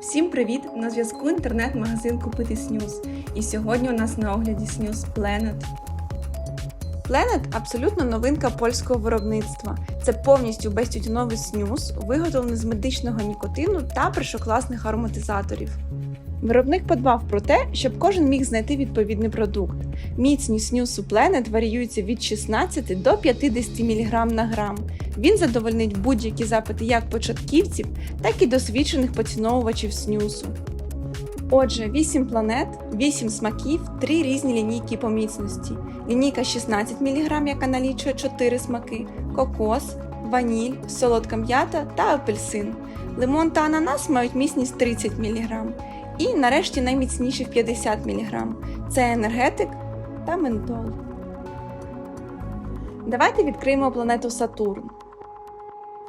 Всім привіт! На зв'язку інтернет-магазин Купити Снюс. І сьогодні у нас на огляді Снюс Planet. Planet – абсолютно новинка польського виробництва. Це повністю безтютюновий снюс, виготовлений з медичного нікотину та першокласних ароматизаторів. Виробник подбав про те, щоб кожен міг знайти відповідний продукт. Міцність снюсу Planet варіюється від 16 до 50 мг на грам. Він задовольнить будь-які запити як початківців, так і досвідчених поціновувачів снюсу. Отже, 8 планет, 8 смаків, 3 різні лінійки по міцності. Лінійка 16 мг, яка налічує 4 смаки: кокос, ваніль, солодка м'ята та апельсин. Лимон та ананас мають міцність 30 мг. І нарешті найміцніші в 50 мг. Це енергетик та ментол. Давайте відкриємо планету Сатурн.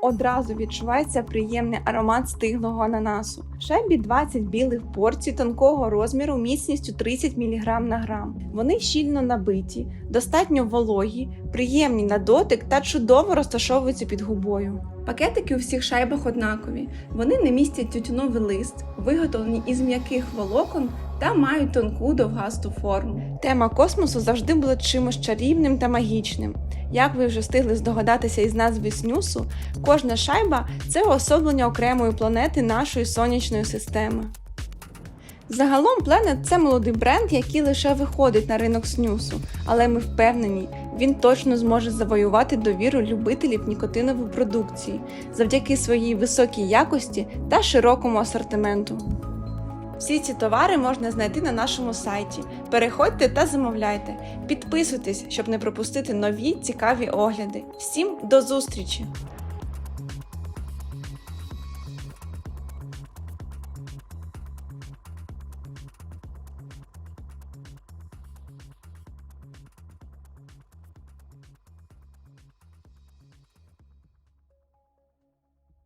Одразу відчувається приємний аромат стиглого ананасу. В шайбі 20 білих порцій тонкого розміру міцністю 30 мг на грам. Вони щільно набиті, достатньо вологі, приємні на дотик та чудово розташовуються під губою. Пакетики у всіх шайбах однакові. Вони не містять тютюновий лист, виготовлені із м'яких волокон та мають тонку довгасту форму. Тема космосу завжди була чимось чарівним та магічним. Як ви вже встигли здогадатися із назви снюсу, кожна шайба це уособлення окремої планети нашої сонячної системи. Загалом Planet – це молодий бренд, який лише виходить на ринок снюсу, але ми впевнені, він точно зможе завоювати довіру любителів нікотинової продукції завдяки своїй високій якості та широкому асортименту. Всі ці товари можна знайти на нашому сайті. Переходьте та замовляйте. Підписуйтесь, щоб не пропустити нові цікаві огляди. Всім до зустрічі!